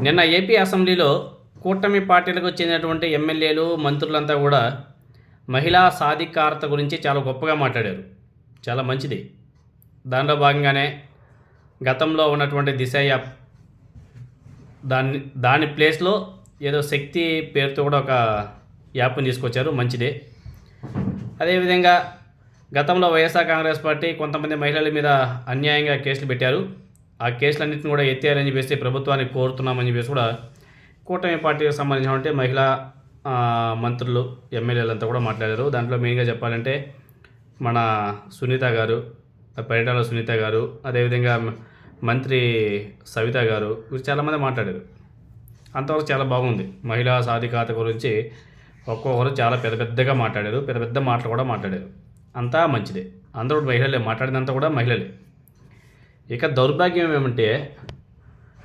నిన్న ఏపీ అసెంబ్లీలో కూటమి పార్టీలకు చెందినటువంటి ఎమ్మెల్యేలు మంత్రులంతా కూడా మహిళా సాధికారత గురించి చాలా గొప్పగా మాట్లాడారు. చాలా మంచిది. దానిలో భాగంగానే గతంలో ఉన్నటువంటి దిశ యాప్ దాన్ని దాని ప్లేస్లో ఏదో శక్తి పేరుతో కూడా ఒక యాప్ని తీసుకొచ్చారు. మంచిదే. అదేవిధంగా గతంలో వైఎస్ఆర్ కాంగ్రెస్ పార్టీ కొంతమంది మహిళల మీద అన్యాయంగా కేసులు పెట్టారు. ఆ కేసులన్నింటిని కూడా ఎత్తేయాలని చెప్పేసి ప్రభుత్వాన్ని కోరుతున్నామని చెప్పేసి కూడా కూటమి పార్టీకి సంబంధించినటువంటి మహిళా మంత్రులు ఎమ్మెల్యేలంతా కూడా మాట్లాడారు. దాంట్లో మెయిన్గా చెప్పాలంటే మన సునీత గారు పరిటాల సునీత గారు అదేవిధంగా మంత్రి సవిత గారు వీరు చాలామంది మాట్లాడారు. అంతవరకు చాలా బాగుంది. మహిళా సాధికారత గురించి ఒక్కొక్కరు చాలా పెద్ద పెద్దగా మాట్లాడారు. పెద్ద పెద్ద మాటలు కూడా మాట్లాడారు. అంతా మంచిదే. అందరూ మహిళలే. మాట్లాడినంత కూడా మహిళలే. ఇక దౌర్భాగ్యం ఏమంటే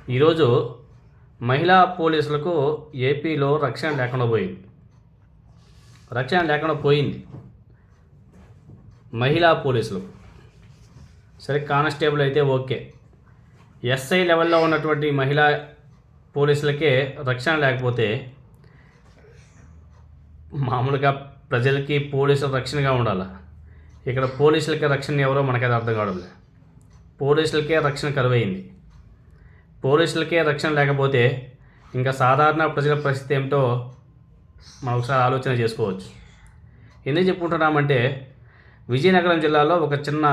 ఈరోజు మహిళా పోలీసులకు ఏపీలో రక్షణ లేకుండా పోయింది. రక్షణ లేకుండా పోయింది. మహిళా పోలీసులు. సరే కానిస్టేబుల్ అయితే ఓకే. ఎస్ఐ లెవెల్లో ఉన్నటువంటి మహిళా పోలీసులకే రక్షణ లేకపోతే మామూలుగా ప్రజలకి పోలీసులు రక్షణగా ఉండాలి? ఇక్కడ పోలీసులకి రక్షణ ఎవరో మనకైతే అర్థం కావడం లేదు పోలీసులకే రక్షణ కరువైంది. పోలీసులకే రక్షణ లేకపోతే ఇంకా సాధారణ ప్రజల పరిస్థితి ఏమిటో మనం ఒకసారి ఆలోచన చేసుకోవచ్చు. ఎందుకు చెప్పుకుంటున్నామంటే విజయనగరం జిల్లాలో ఒక చిన్న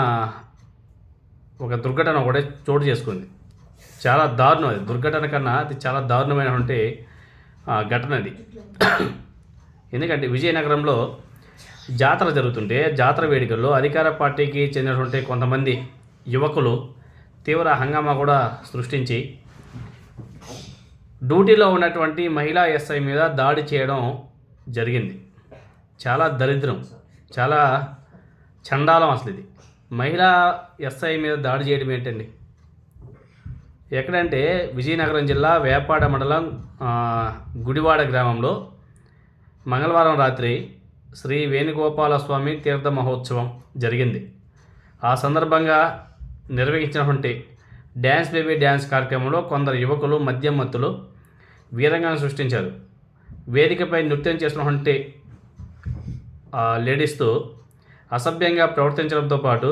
ఒక దుర్ఘటన ఒకటే చోటు చేసుకుంది. చాలా దారుణం అది. దుర్ఘటన కన్నా అది చాలా దారుణమైనటువంటి ఆ, ఘటన అది. ఎందుకంటే విజయనగరంలో జాతర జరుగుతుంటే జాతర వేడుకల్లో అధికార పార్టీకి చెందినటువంటి కొంతమంది యువకులు తీవ్ర హంగామా కూడా సృష్టించి డ్యూటీలో ఉన్నటువంటి మహిళా ఎస్ఐ మీద దాడి చేయడం జరిగింది. చాలా దరిద్రం చాలా చండాలం అసలు ఇది. మహిళా ఎస్ఐ మీద దాడి చేయడం ఏంటండి? ఎక్కడంటే విజయనగరం జిల్లా వేపాడ మండలం గుడివాడ గ్రామంలో మంగళవారం రాత్రి శ్రీ వేణుగోపాల స్వామి తీర్థ మహోత్సవం జరిగింది. ఆ సందర్భంగా నిర్వహించినటువంటి డ్యాన్స్ బేబీ డ్యాన్స్ కార్యక్రమంలో కొందరు యువకులు మద్యం మత్తులు వీరంగాన్ని సృష్టించారు. వేదికపై నృత్యం చేసినటువంటి లేడీస్తో అసభ్యంగా ప్రవర్తించడంతో పాటు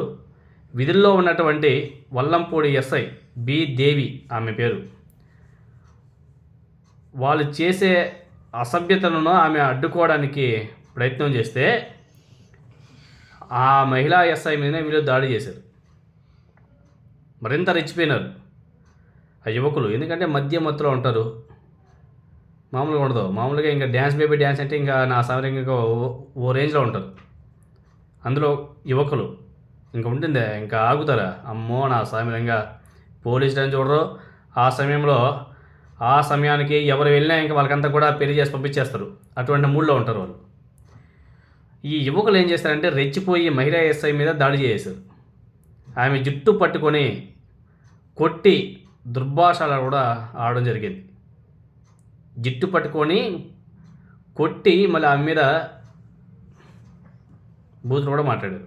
విధుల్లో ఉన్నటువంటి వల్లంపూడి ఎస్ఐ బి దేవి ఆమె పేరు. వాళ్ళు చేసే అసభ్యతలను ఆమె అడ్డుకోవడానికి ప్రయత్నం చేస్తే ఆ మహిళా ఎస్ఐ మీదనే వీళ్ళు దాడి చేశారు. మరింత రెచ్చిపోయినారు. ఆ యువకులు ఎందుకంటే మధ్య మత్తులో ఉంటారు. మామూలుగా ఉండదు. మామూలుగా ఇంకా డ్యాన్స్ బేబీ డ్యాన్స్ అంటే ఇంకా నా సమయం ఇంకా ఓ- ఓ రేంజ్లో ఉంటారు. అందులో యువకులు ఇంకా ఉంటుందే ఇంకా ఆగుతారా? అమ్మో నా సమయంగా పోలీసులు అని చూడరు. ఆ సమయంలో ఆ సమయానికి ఎవరు వెళ్ళినా ఇంకా వాళ్ళకంతా కూడా పెళ్ళి చేసి పంపించేస్తారు. అటువంటి మూడ్లో ఉంటారు వాళ్ళు. ఈ యువకులు ఏం చేస్తారంటే రెచ్చిపోయి మహిళా ఎస్ఐ మీద దాడి చేశారు ఆమె జుట్టు పట్టుకొని కొట్టి దుర్భాషలు కూడా ఆడడం జరిగింది. జుట్టు పట్టుకొని కొట్టి మళ్ళీ ఆమె మీద బూతులు కూడా మాట్లాడారు.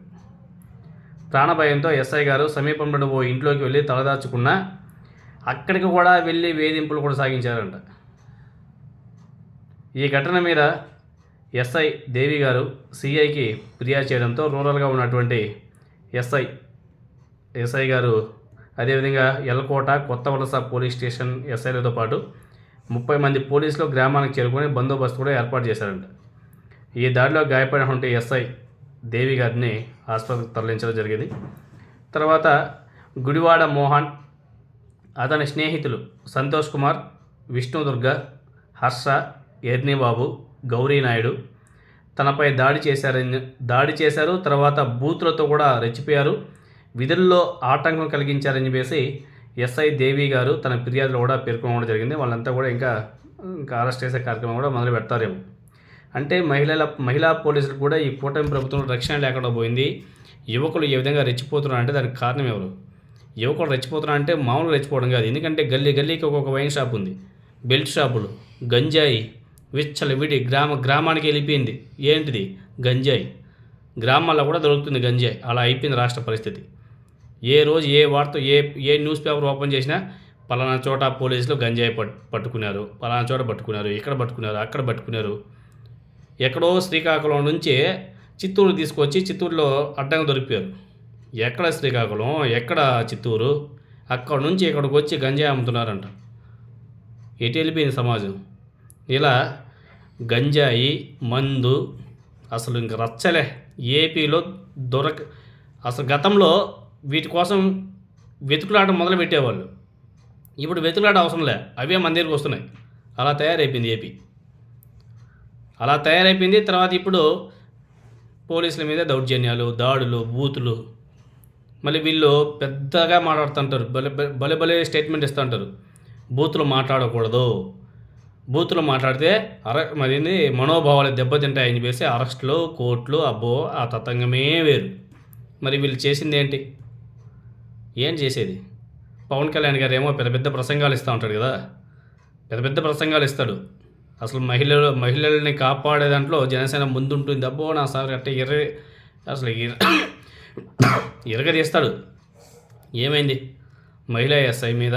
ప్రాణభయంతో ఎస్ఐ గారు సమీపంలో ఓ ఇంట్లోకి వెళ్ళి తలదాచుకున్న అక్కడికి కూడా వెళ్ళి వేధింపులు కూడా సాగించారంట. ఈ ఘటన మీద ఎస్ఐ దేవి గారు సిఐకి ఫిర్యాదు చేయడంతో రూరల్గా ఉన్నటువంటి ఎస్ఐ ఎస్ఐ గారు అదేవిధంగా ఎల్కోట కొత్త వలస పోలీస్ స్టేషన్ ఎస్ఐలతో పాటు ముప్పై మంది పోలీసులు గ్రామానికి చేరుకొని బందోబస్తు కూడా ఏర్పాటు చేశారంట. ఈ దాడిలో గాయపడినటువంటి ఎస్ఐ దేవి గారిని ఆసుపత్రికి తరలించడం జరిగింది. తర్వాత గుడివాడ మోహన్ అతని స్నేహితులు సంతోష్ కుమార్ విష్ణుదుర్గ హర్ష ఎర్నిబాబు గౌరీ నాయుడు తనపై దాడి చేశారని దాడి చేశారు తర్వాత బూతులతో కూడా రెచ్చిపోయారు. విధుల్లో ఆటంకం కలిగించారని చెప్పేసి ఎస్ఐ దేవి గారు తన ఫిర్యాదులో కూడా పేర్కొనడం జరిగింది. వాళ్ళంతా కూడా ఇంకా ఇంకా అరెస్ట్ చేసే కార్యక్రమం కూడా మొదలు పెడతారేమో. అంటే మహిళల మహిళా పోలీసులు కూడా ఈ కూటమి ప్రభుత్వం రక్షణ లేకుండా పోయింది. యువకులు ఏ విధంగా రెచ్చిపోతున్నారు అంటే దానికి కారణం ఎవరు? యువకులు రెచ్చిపోతున్నారు అంటే మామూలుగా రెచ్చిపోవడం కాదు. ఎందుకంటే గల్లీ గల్లీకి ఒక్కొక్క వైన్ షాప్ ఉంది. బెల్ట్ షాపులు గంజాయి విచ్చల విడి గ్రామ గ్రామానికి వెళ్ళిపోయింది. ఏంటిది? గంజాయి. గ్రామాల్లో కూడా దొరుకుతుంది గంజాయి. అలా అయిపోయింది రాష్ట్ర పరిస్థితి. ఏ రోజు ఏ వార్త ఏ ఏ న్యూస్ పేపర్ ఓపెన్ చేసినా పలానా చోట పోలీసులు గంజాయి పట్ పట్టుకున్నారు. పలానా చోట పట్టుకున్నారు. ఇక్కడ పట్టుకున్నారు. అక్కడ పట్టుకున్నారు. ఎక్కడో శ్రీకాకుళం నుంచి చిత్తూరు తీసుకొచ్చి చిత్తూరులో అడ్డంగా దొరికిపోయారు. ఎక్కడ శ్రీకాకుళం? ఎక్కడ చిత్తూరు? అక్కడ నుంచి ఇక్కడికి వచ్చి గంజాయి అమ్ముతున్నారంట. ఎటు వెళ్ళిపోయింది సమాజం? ఇలా గంజాయి మందు అసలు ఇంక రచ్చలే. ఏపీలో దొరక అసలు గతంలో వీటి కోసం వెతుకులాట మొదలు పెట్టేవాళ్ళు ఇప్పుడు వెతుకులాట అవసరం లే అవే మన దగ్గరికి వస్తున్నాయి. అలా తయారైపోయింది ఏపీ. అలా తయారైపోయింది. తర్వాత ఇప్పుడు పోలీసుల మీద దౌర్జన్యాలు దాడులు బూతులు. మళ్ళీ వీళ్ళు పెద్దగా మాట్లాడుతుంటారు. భలే భలే భలే స్టేట్మెంట్ ఇస్తుంటారు. బూతులు మాట్లాడకూడదు. బూతులు మాట్లాడితే అర మరి ఏంది? మనోభావాలు దెబ్బతింటాయని చెప్పేసి అరెస్టులు కోర్టులు అబ్బో ఆ తతంగమే వేరు. మరి వీళ్ళు చేసింది ఏంటి? ఏం చేసేది? పవన్ కళ్యాణ్ గారు ఏమో పెద్ద పెద్ద ప్రసంగాలు ఇస్తూ ఉంటాడు కదా. పెద్ద పెద్ద ప్రసంగాలు ఇస్తాడు. అసలు మహిళలు మహిళల్ని కాపాడే దాంట్లో జనసేన ముందుంటుంది. అబ్బో నా సార్ అంటే ఎర్ర అసలు ఎరగదీస్తాడు ఏమైంది? మహిళా ఎస్ఐ మీద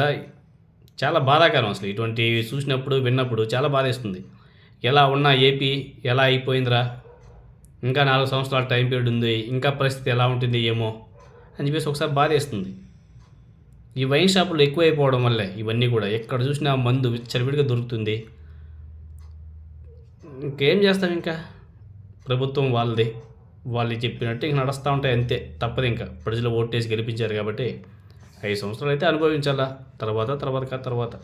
చాలా బాధాకరం అసలు. ఇటువంటివి చూసినప్పుడు విన్నప్పుడు చాలా బాధేస్తుంది. ఎలా ఉన్నా ఏపీ ఎలా అయిపోయిందిరా? ఇంకా నాలుగు సంవత్సరాల టైం పీరియడ్ ఉంది. ఇంకా పరిస్థితి ఎలా ఉంటుంది ఏమో అని చెప్పేసి ఒకసారి బాధేస్తుంది. ఈ వైన్ షాపులు ఎక్కువైపోవడం వల్లే ఇవన్నీ కూడా. ఎక్కడ చూసినా మందు విచ్చలవిడిగా దొరుకుతుంది. ఇంకేం చేస్తాం ఇంకా? ప్రభుత్వం వాళ్ళది. వాళ్ళు చెప్పినట్టు ఇంక నడుస్తూ ఉంటాయి అంతే. తప్పదు ఇంకా. ప్రజలు ఓటేసి గెలిపించారు కాబట్టి ఐదు సంవత్సరాలు అయితే అనుభవించాలా? తర్వాత తర్వాత తర్వాత.